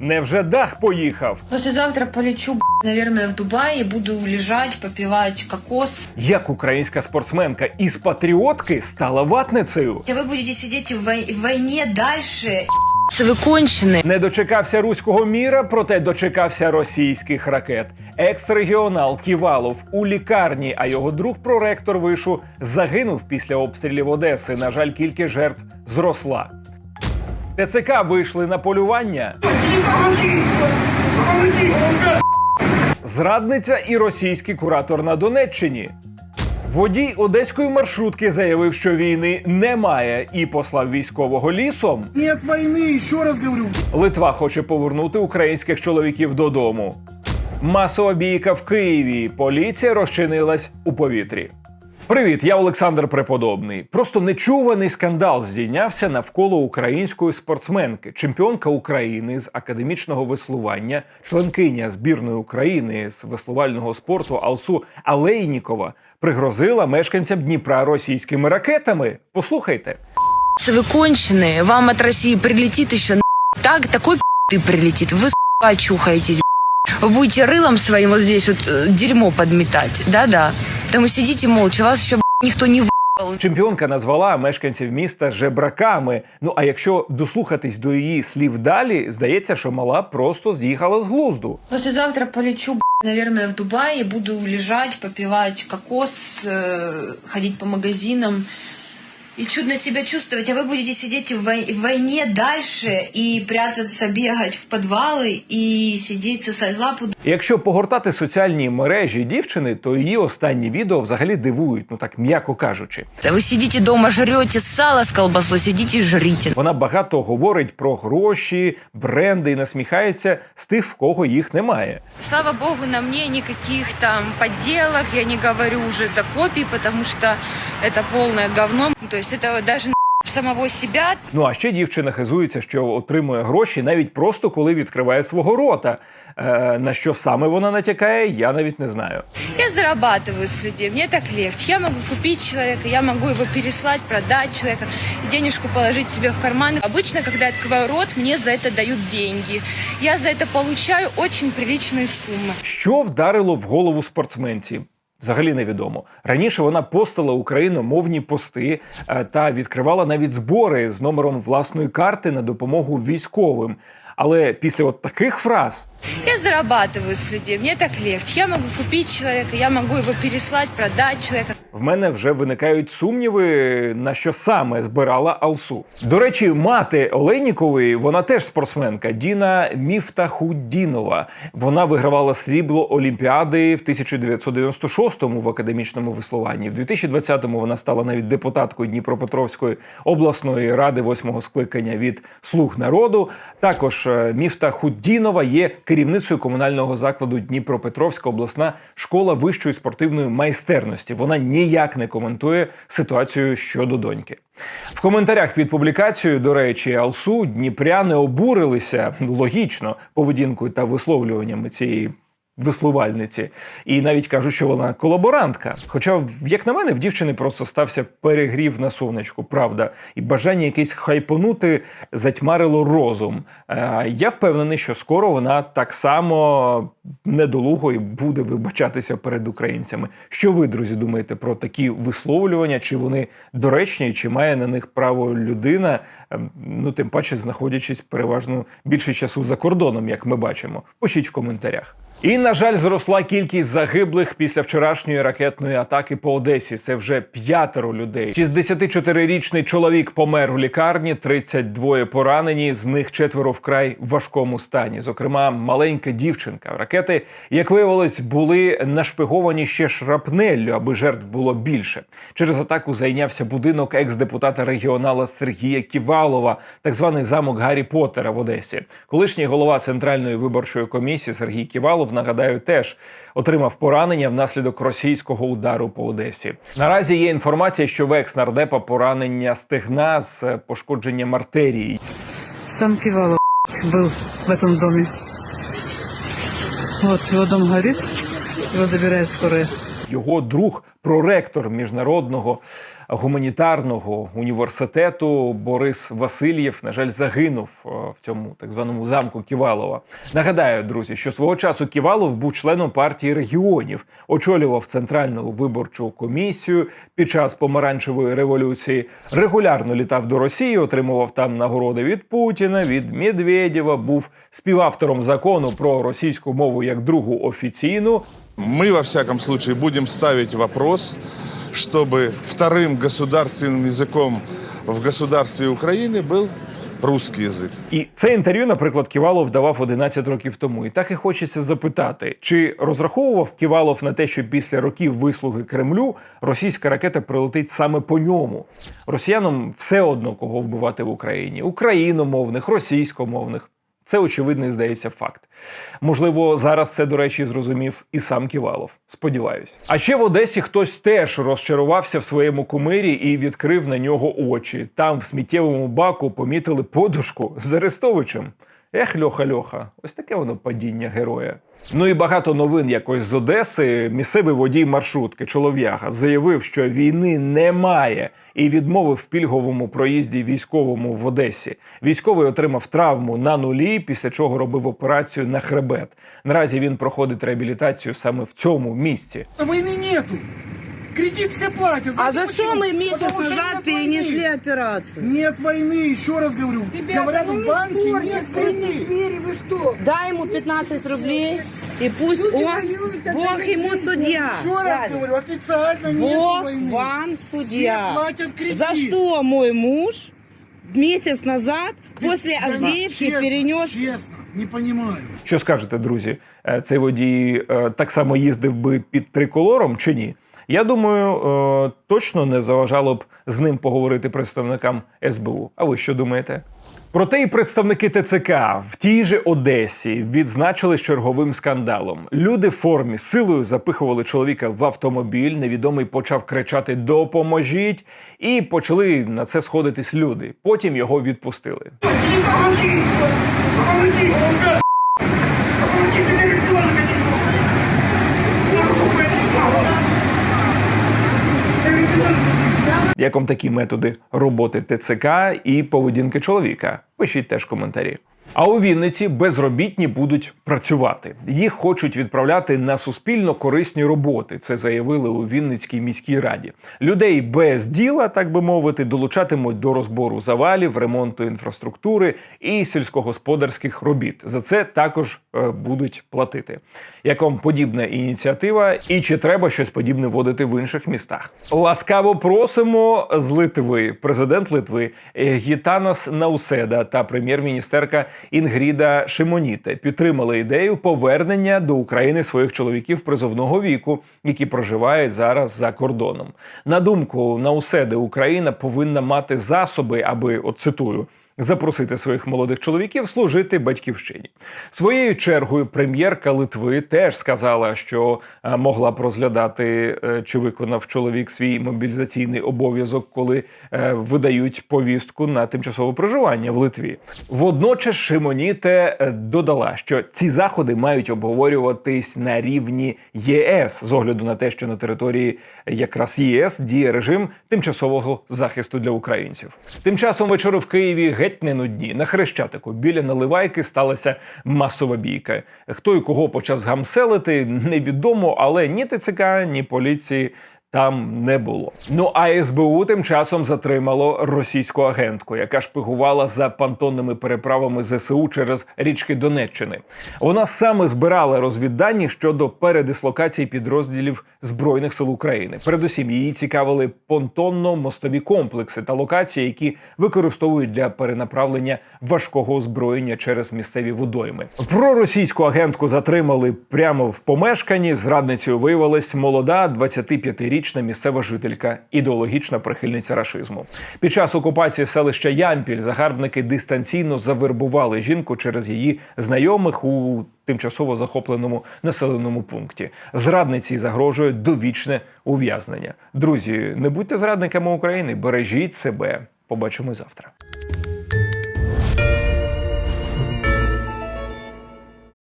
Невже дах поїхав? Послезавтра полечу, б***ь, наверное, в Дубай и буду лежать, попивать кокос. Як українська спортсменка із патріотки стала ватницею? А вы будете сидеть в, вой- в войне дальше. Вы конченые. Не дочекався руського міра, проте дочекався російських ракет. Екс-регіонал Ківалов у лікарні, а його друг проректор вишу загинув після обстрілів Одеси. На жаль, кількість жертв зросла. ТЦК вийшли на полювання. Зрадниця і російський куратор на Донеччині. Водій одеської маршрутки заявив, що війни немає, і послав військового лісом. Нет войны, еще раз говорю. Литва хоче повернути українських чоловіків додому. Масова бійка в Києві. Поліція розчинилась у повітрі. Привіт, я Олександр Преподобний. Просто нечуваний скандал здійнявся навколо української спортсменки, чемпіонка України з академічного веслування, членкиня збірної України з веслувального спорту Алсу Алейнікова пригрозила мешканцям Дніпра російськими ракетами. Послухайте. Вы конченые, вам от России прилетит еще на так, такой ты прилетит. Вы сука, очухаетесь. Вы будете рылом своим вот здесь вот э, дерьмо подметать. Да-да. Потому і молча, вас ще ніхто не в***л. Чемпіонка назвала мешканців міста жебраками. Ну а якщо дослухатись до її слів далі, здається, що мала просто з'їхала з глузду. Послезавтра полечу, наверное, в Дубай и буду лежать, попивать кокос, э, ходить по магазинам и чудно себя чувствовать. А вы будете сидеть в, вой- в войне дальше и прятаться, бегать в подвалы и сидеть сосать лапу І Якщо погортати соціальні мережі дівчини, то її останні відео взагалі дивують, ну так м'яко кажучи. Да Вы сидите дома, жрете сало с колбасой, сидите и жрите. Вона багато говорить про гроші, бренди і насміхається з тих, в кого їх немає. Слава богу, на мне никаких там подделок, я не говорю уже за копии, потому что это полное говно. То есть это даже самого себя. Ну а ще дівчина хизується, що отримує гроші навіть просто коли відкриває свого рота. Е, на що саме вона натякає, я навіть не знаю. Я зарабатываю с людей, мне так легче. Я могу купить человека, я могу его переслать, продать человека, денежку положить себе в карман. Обычно, когда я открываю рот, мне за это дают деньги. Я за это получаю очень приличные суммы. Що вдарило в голову спортсменці? Взагалі невідомо. Раніше вона постила україномовні пости е, та відкривала навіть збори з номером власної карти на допомогу військовим. Але після от таких фраз Я зарабатываю з людей, мені так легче. Я можу купити чоловіка, я можу його переслати, продати человека. В мене вже виникають сумніви, на що саме збирала Алсу. До речі, мати Олейнікової, вона теж спортсменка Діна Міфтахуддінова. Вона вигравала срібло Олімпіади в 1996-му в академічному веслуванні. В 2020-му вона стала навіть депутаткою Дніпропетровської обласної ради восьмого скликання від Слуг народу. Також е, Міфтахуддінова є керівницею комунального закладу Дніпропетровська обласна школа вищої спортивної майстерності. Вона ніяк не коментує ситуацію щодо доньки. В коментарях під публікацією, до речі, Алсу Дніпряни обурилися логічно поведінкою та висловлюваннями цієї. Веслувальниці, і навіть кажуть, що вона колаборантка. Хоча, як на мене, в дівчини просто стався перегрів на сонечку, правда, і бажання якесь хайпонути затьмарило розум. Е, Я впевнений, що скоро вона так само недолуго і буде вибачатися перед українцями. Що ви, друзі, думаєте про такі висловлювання? Чи вони доречні, чи має на них право людина? Ем, Ну тим паче, знаходячись переважно більше часу за кордоном, як ми бачимо. Пишіть в коментарях. І, на жаль, зросла кількість загиблих після вчорашньої ракетної атаки по Одесі. Це вже п'ятеро людей. 64-річний чоловік помер у лікарні, 32 поранені, з них четверо вкрай важкому стані. Зокрема, маленька дівчинка. Ракети, як виявилось, були нашпиговані ще шрапнеллю, аби жертв було більше. Через атаку зайнявся будинок екс-депутата регіонала Сергія Ківалова, так званий замок Гаррі Поттера в Одесі. Колишній голова центральної виборчої комісії Сергій Ківалов, нагадаю, теж отримав поранення внаслідок російського удару по Одесі. Наразі є інформація, що в екс-нардепа поранення стегна з е, пошкодженням артерії. Сам Кивалов був в этом домі. От его дом горить, його забирает скорая. Його друг, проректор міжнародного гуманітарного університету Борис Васильєв, на жаль, загинув е, в цьому так званому замку Ківалова. Нагадаю, друзі, що свого часу Ківалов був членом партії регіонів, очолював центральну виборчу комісію під час помаранчевої революції, регулярно літав до Росії, отримував там нагороди від Путіна, від Медведєва, був співавтором закону про російську мову як другу офіційну. Мы, во всяком случае, будем ставить вопрос, чтобы вторым государственным языком в государстве Украины был русский язык. І це інтерв'ю, наприклад, Ківалов давав 11 років тому. І так і хочеться запитати, чи розраховував Ківалов на те, що після років вислуги Кремлю російська ракета прилетить саме по ньому. Росіянам все одно кого вбивати в Україні: україномовних, російськомовних. Це очевидний, здається, факт. Можливо, зараз це, до речі, зрозумів і сам Ківалов. Сподіваюсь. А ще в Одесі хтось теж розчарувався в своєму кумирі і відкрив на нього очі. Там, в сміттєвому баку, помітили подушку з Арестовичем. Ех, Льоха Льоха, ось таке воно падіння героя. Ну і багато новин якось з Одеси. Місцевий водій маршрутки чолов'яга заявив, що війни немає, і відмовив в пільговому проїзді військовому в Одесі. Військовий отримав травму на нулі, після чого робив операцію на хребет. Наразі він проходить реабілітацію саме в цьому місці. Войны нету. Кредит все платят. А Знаете за что почему? мы месяц Потому что назад нет перенесли войны. операцию? Нет войны, еще раз говорю. Говорят, в банке нет войны. двери, вы что? Дай ему 15 рублей, и пусть он, Бог ему судья. Еще раз Правильно. говорю, официально нет Бог войны. вам Все судья. платят кредит. За что мой муж месяц назад после Я не- Авдеевки честно, перенес... Честно, не понимаю. Що скажете, друзі? Е, Цей водій е, так само їздив би під триколором чи ні? Я думаю, е, точно не заважало б з ним поговорити представникам СБУ. А ви що думаєте? Проте і представники ТЦК в тій же Одесі відзначили черговим скандалом. Люди в формі силою запихували чоловіка в автомобіль. Невідомий почав кричати Допоможіть! І почали на це сходитись люди. Потім його відпустили. Як вам такі методи роботи ТЦК і поведінки чоловіка? Пишіть теж коментарі. А у Вінниці безробітні будуть працювати. Їх хочуть відправляти на суспільно корисні роботи. Це заявили у Вінницькій міській раді. Людей без діла, так би мовити, долучатимуть до розбору завалів, ремонту інфраструктури і сільськогосподарських робіт. За це також е, будуть платити. Як вам подібна ініціатива, і чи треба щось подібне вводити в інших містах? Ласкаво просимо з Литви. Президент Литви е, Гітанас Науседа та прем'єр-міністерка Інгріда Шимоніте підтримали ідею повернення до України своїх чоловіків призовного віку, які проживають зараз за кордоном. На думку Науседи, Україна повинна мати засоби, аби от цитую. Запросити своїх молодих чоловіків служити батьківщині. Своєю чергою прем'єрка Литви теж сказала, що е, могла б розглядати, е, чи виконав чоловік свій мобілізаційний обов'язок, коли е, видають повістку на тимчасове проживання в Литві. Водночас Шимоніте додала, що ці заходи мають обговорюватись на рівні ЄС з огляду на те, що на території якраз ЄС діє режим тимчасового захисту для українців. Тим часом вечори в Києві геть не нудні. На хрещатику біля наливайки сталася масова бійка. Хто і кого почав згамселити, невідомо, але ні ТЦК, ні поліції. Там не було. Ну а СБУ тим часом затримало російську агентку, яка шпигувала за понтонними переправами ЗСУ через річки Донеччини. Вона саме збирала розвіддані щодо передислокації підрозділів збройних сил України. Передусім її цікавили понтонно-мостові комплекси та локації, які використовують для перенаправлення важкого озброєння через місцеві водойми. Про російську агентку затримали прямо в помешканні. Зрадницею виявилась молода 25-річна місцева жителька, ідеологічна прихильниця рашизму. Під час окупації селища Ямпіль загарбники дистанційно завербували жінку через її знайомих у тимчасово захопленому населеному пункті. Зрадниці загрожує довічне ув'язнення. Друзі, не будьте зрадниками України, бережіть себе. Побачимо завтра.